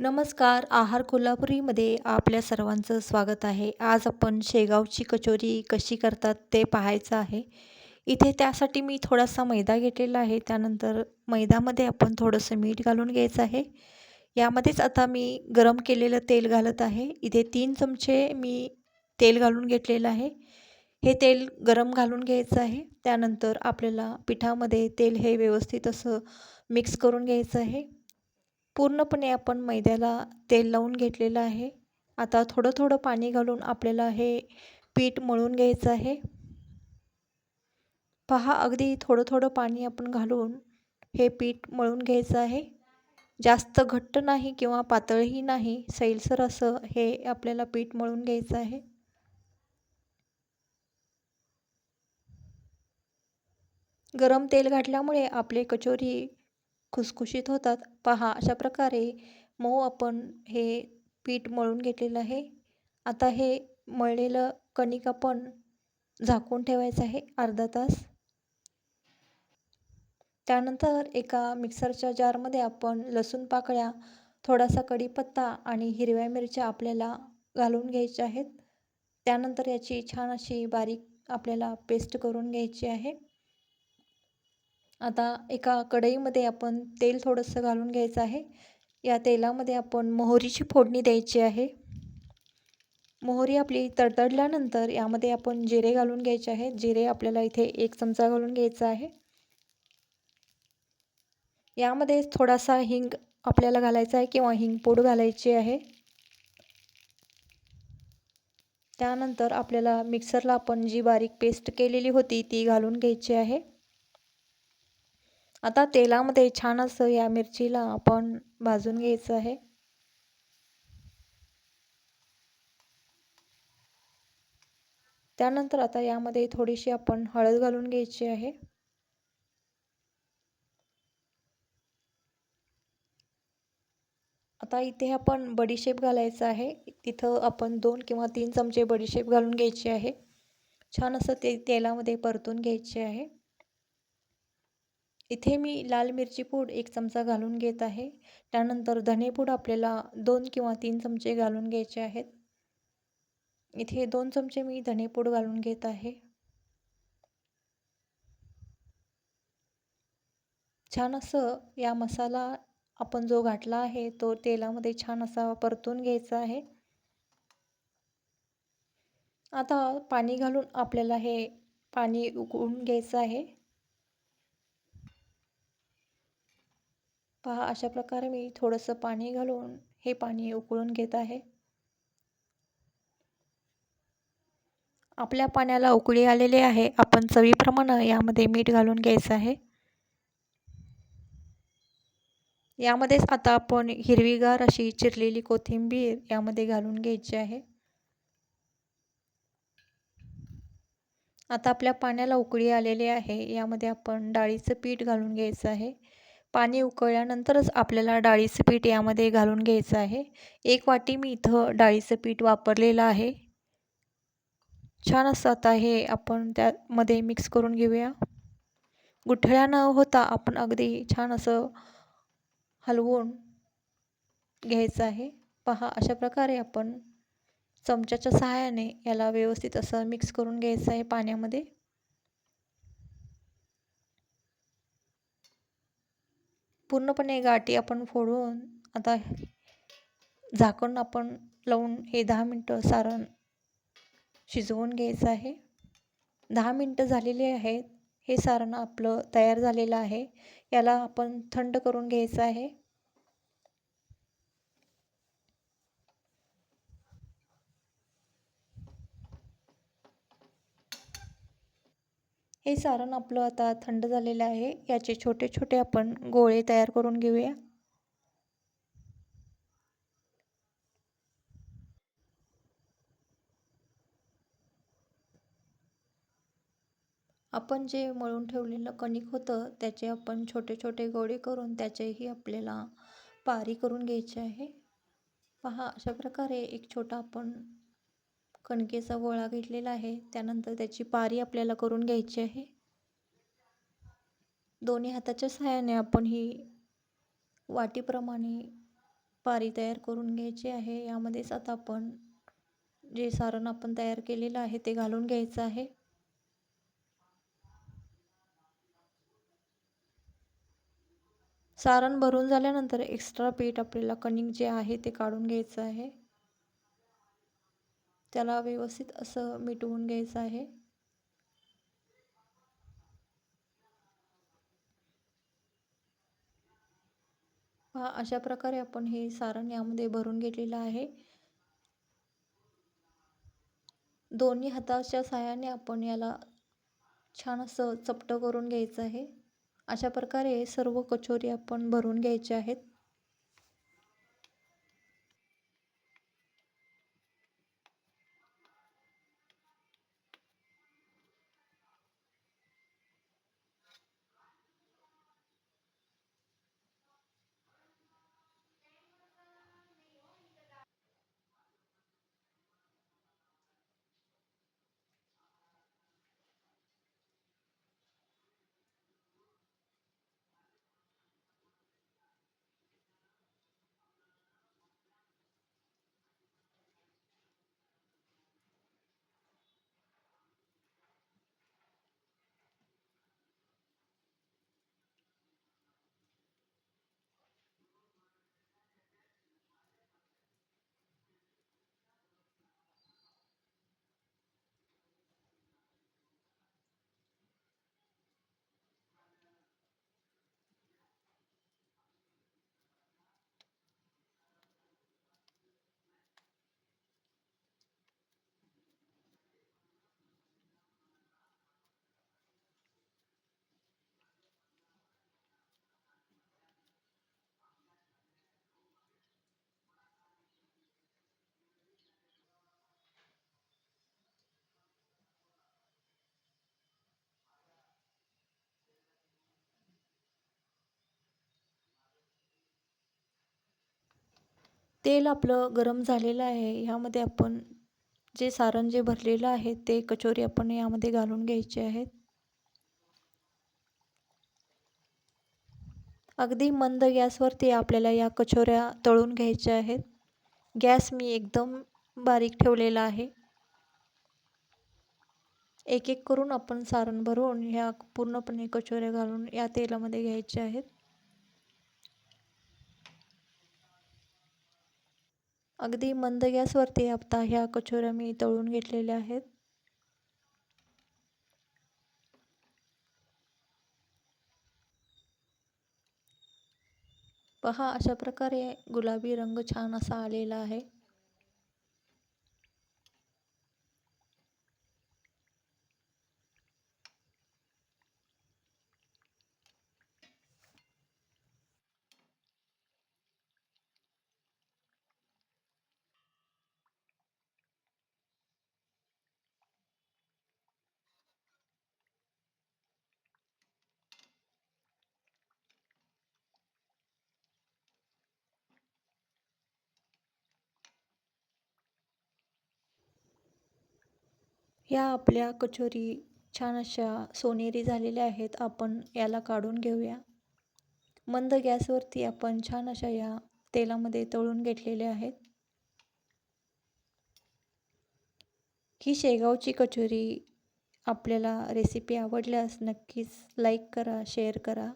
नमस्कार आहार कोल्हापुरीमध्ये आपल्या सर्वांचं स्वागत आहे. आज आपण शेगावची कचोरी कशी करतात ते पाहायचं आहे. इथे त्यासाठी मी थोडासा मैदा घेतलेला आहे. त्यानंतर मैद्यामध्ये आपण थोडंसं मीठ घालून घ्यायचं आहे. यामध्येच आता मी गरम केलेलं तेल घालत आहे. इथे तीन चमचे मी तेल घालून घेतलेलं आहे. हे तेल गरम घालून घ्यायचं आहे. त्यानंतर आपल्याला पिठामध्ये तेल हे व्यवस्थित असं मिक्स करून घ्यायचं आहे. पूर्णपणे आपण मैद्याला तेल लावून घेतलेलं आहे. आता थोडं थोडं पाणी घालून आपल्याला हे पीठ मळून घ्यायचं आहे. पहा अगदी थोडं थोडं पाणी आपण घालून हे पीठ मळून घ्यायचं आहे. जास्त घट्ट नाही किंवा पातळही नाही सैलसर असं हे आपल्याला पीठ मळून घ्यायचं आहे. गरम तेल घातल्यामुळे आपले कचोरी खुसखुशीत होतात. पहा अशा प्रकारे मऊ आपण हे पीठ मळून घेतलेलं आहे. आता हे मळलेलं कणिक आपण झाकून ठेवायचं आहे अर्धा तास. त्यानंतर एका मिक्सरच्या जारमध्ये आपण लसूण पाकळ्या थोडासा कढीपत्ता आणि हिरव्या मिरच्या आपल्याला घालून घ्यायच्या आहेत. त्यानंतर याची छान अशी बारीक आपल्याला पेस्ट करून घ्यायची आहे. आता एका कढईमध्ये आपण तेल थोडंसं घालून घ्यायचं आहे. या तेलामध्ये आपण मोहरीची फोडणी द्यायची आहे. मोहरी आपली तडतडल्यानंतर यामध्ये आपण जिरे घालून घ्यायचे आहे. जिरे आपल्याला इथे एक चमचा घालून घ्यायचा आहे. यामध्ये थोडासा हिंग आपल्याला घालायचा आहे किंवा हिंग पूड घालायची आहे. त्यानंतर आपल्याला मिक्सरला आपण जी बारीक पेस्ट केलेली होती ती घालून घ्यायची आहे. आता तेलामध्ये छान असं या मिरचीला आपण भाजून घ्यायचं आहे. त्यानंतर आता यामध्ये थोडीशी आपण हळद घालून घ्यायची आहे. आता इथे आपण बडीशेप घालायचं आहे. तिथं आपण दोन किंवा तीन चमचे बडीशेप घालून घ्यायची आहे. छान असं ते तेलामध्ये परतून घ्यायचे आहे. इथे मी लाल मिरची पूड एक चमचा घालून घेत आहे. त्यानंतर धनेपूड आपल्याला दोन किंवा तीन चमचे घालून घ्यायचे आहेत. इथे दोन चमचे मी धनेपूड घालून घेत आहे. छान असं या मसाला आपण जो घातला आहे तो तेलामध्ये छान असा परतून घ्यायचा आहे. आता पाणी घालून आपल्याला हे पाणी उकळून घ्यायचं आहे. पहा अशा प्रकारे मी थोडंसं पाणी घालून हे पाणी उकळून घेत आहे. आपल्या पाण्याला उकळी आलेली आहे. आपण चवीप्रमाणे यामध्ये मीठ घालून घ्यायचं आहे. यामध्येच आता आपण हिरवीगार अशी चिरलेली कोथिंबीर यामध्ये घालून घ्यायची आहे. आता आपल्या पाण्याला उकळी आलेली आहे. यामध्ये आपण डाळीचं पीठ घालून घ्यायचं आहे. पाणी उकळल्यानंतरच आपल्याला डाळीचं पीठ यामध्ये घालून घ्यायचं आहे. एक वाटी मी इथं डाळीचं पीठ वापरलेलं आहे. छान असं आता हे आपण त्यामध्ये मिक्स करून घेऊया. गुठळ्या न होता आपण अगदी छान असं हलवून घ्यायचं आहे. पहा अशा प्रकारे आपण चमच्याच्या सहाय्याने याला व्यवस्थित असं मिक्स करून घ्यायचं आहे पाण्यामध्ये. पूर्णपणे गाठी आपण फोडून आता झाकण आपण लावून हे दहा मिनटं सारण शिजवून घ्यायचं आहे. दहा मिनटं झालेली आहेत. हे सारण आपलं तयार झालेलं आहे. याला आपण थंड करून घ्यायचं आहे. हे सारण आपलं आता थंड झालेलं आहे. याचे छोटे छोटे आपण गोळे तयार करून घेऊया. आपण जे मळून ठेवलेलं कणिक होतं त्याचे आपण छोटे छोटे गोळे करून त्याचेही आपल्याला पारी करून घ्यायचे आहे. पहा अशा प्रकारे एक छोटा आपण कणकेचा गोळा घेतलेला आहे. त्यानंतर त्याची पारी आपल्याला करून घ्यायची आहे. दोन्ही हाताच्या सहाय्याने आपण ही वाटीप्रमाणे पारी तयार करून घ्यायची आहे. यामध्येच आता आपण जे सारण आपण तयार केलेलं आहे ते घालून घ्यायचं आहे. सारण भरून झाल्यानंतर एक्स्ट्रा पीठ आपल्याला कणिक जे आहे ते काढून घ्यायचं आहे. त्याला व्यवस्थित असं मिटवून घ्यायचं आहे. पहा अशा प्रकारे आपण हे सारण यामध्ये भरून घेतलेलं आहे. दोन्ही हाताच्या साह्याने आपण याला छान असं चपटं करून घ्यायचं आहे. अशा प्रकारे सर्व कचोरी आपण भरून घ्यायचे आहेत. तेल आपलं गरम झालेलं आहे. ह्यामध्ये आपण जे सारण जे भरलेलं आहे ते कचोरी आपण यामध्ये घालून घ्यायचे आहेत अगदी मंद गॅसवरती आपल्याला या कचोऱ्या तळून घ्यायच्या आहेत. गॅस मी एकदम बारीक ठेवलेला आहे. एक एक करून आपण सारण भरून ह्या पूर्णपणे कचोऱ्या घालून या तेलामध्ये घ्यायच्या आहेत. अगदी मंद गॅसवरती आता ह्या कचोऱ्या मी तळून घेतलेल्या आहेत. पहा अशा प्रकारे गुलाबी रंग छान असा आलेला आहे. ह्या आपल्या कचोरी छान अशा सोनेरी झालेल्या आहेत. आपण याला काढून घेऊया. मंद गॅसवरती आपण छान अशा या तेलामध्ये तळून घेतलेल्या आहेत. ही शेगावची कचोरी आपल्याला रेसिपी आवडल्यास नक्कीच लाईक करा शेअर करा.